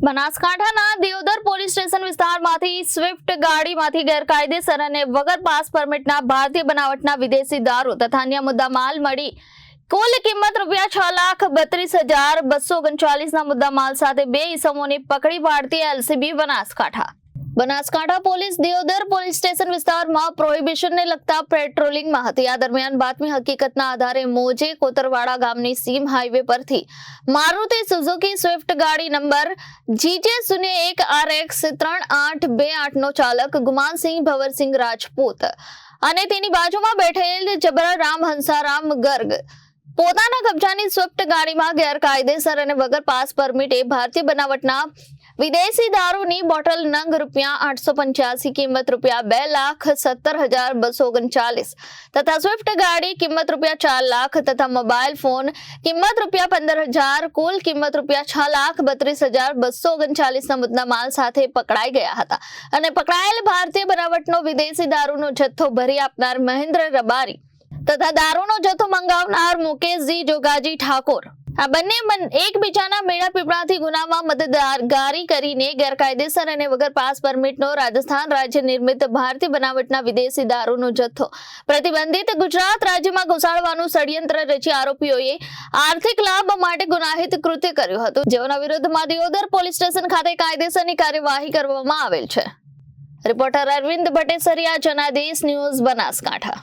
બનાસકાંઠાના Deodar police station વિસ્તારમાંથી swift ગાડીમાંથી ગેરકાયદેસર અને વગર પાસ પરમિટના ભારતીય બનાવટના વિદેશી દારૂ તથા અન્ય મુદ્દામાલ મળી કુલ કિંમત રૂપિયા છ લાખ બત્રીસ હજાર બસો ઓગણચાલીસના મુદ્દામાલ સાથે બે ઇસમોને પકડી પાડતી LCB Banaskantha. Banaskantha police Deodar police station વિસ્તારમાં પ્રોહિબિશનને લગતા પેટ્રોલિંગમાં હતી. આ દરમિયાન બાતમી હકીકતના આધારે મોજે કોતરવાડા ગામની સીમ હાઈવે પરથી મારુતિ સુઝુકી સ્વિફ્ટ ગાડી નંબર જીજે શૂન્ય એક આર એક્સ ત્રણ આઠ બે આઠનો ચાલક ગુમાનસિંહ ભવરસિંહ રાજપૂત અને તેની બાજુમાં બેઠેલ જબરારામ હંસારામ ગર્ગ પોતાના કબજાની સ્વિફ્ટ ગાડીમાં ગેરકાયદેસર અને વગર પાસ પરમિટે ભારતીય બનાવટના વિદેશી દારૂની બોટલ નંગ રૂપિયા આઠસો પંચ્યાસી, કિંમત રૂપિયા બે લાખ સત્તર હજાર બસો ઓગણચાલીસ તથા સ્વિફ્ટ ગાડી કિંમત રૂપિયા ચાર લાખ તથા મોબાઈલ ફોન કિંમત રૂપિયા પંદર હજાર, કુલ કિંમત રૂપિયા છ લાખ બત્રીસ હજાર બસો ઓગણચાલીસના મુદ્દામાલ સાથે પકડાઈ ગયા હતા. અને પકડાયેલ ભારતીય બનાવટનો વિદેશી દારૂનો જથ્થો ભરી આપનાર મહેન્દ્ર રબારી તથા દારૂનો જથ્થો મંગાવનાર મુકેશજી જોગાજી ઠાકોર આ બંને એકબીજાના મેળા પીપળાથી ગુનામાં મદદગારી કરીને ગેરકાયદેસર અને વગર પાસ પરમિટનો રાજસ્થાન રાજ્ય નિર્મિત ભારતીય બનાવટના વિદેશી દારૂનો જથ્થો. પ્રતિબંધિત ગુજરાત રાજ્યમાં ઘુસાડવાનું ષડયંત્ર રચી આરોપીઓએ આર્થિક લાભ માટે ગુનાહિત કૃત્ય કર્યું હતું. જેઓના વિરુદ્ધમાં દિયોદર પોલીસ સ્ટેશન ખાતે કાયદેસરની કાર્યવાહી કરવામાં આવેલ છે. Reporter Arvind Bhattesariya, Janadesh news Banaskantha.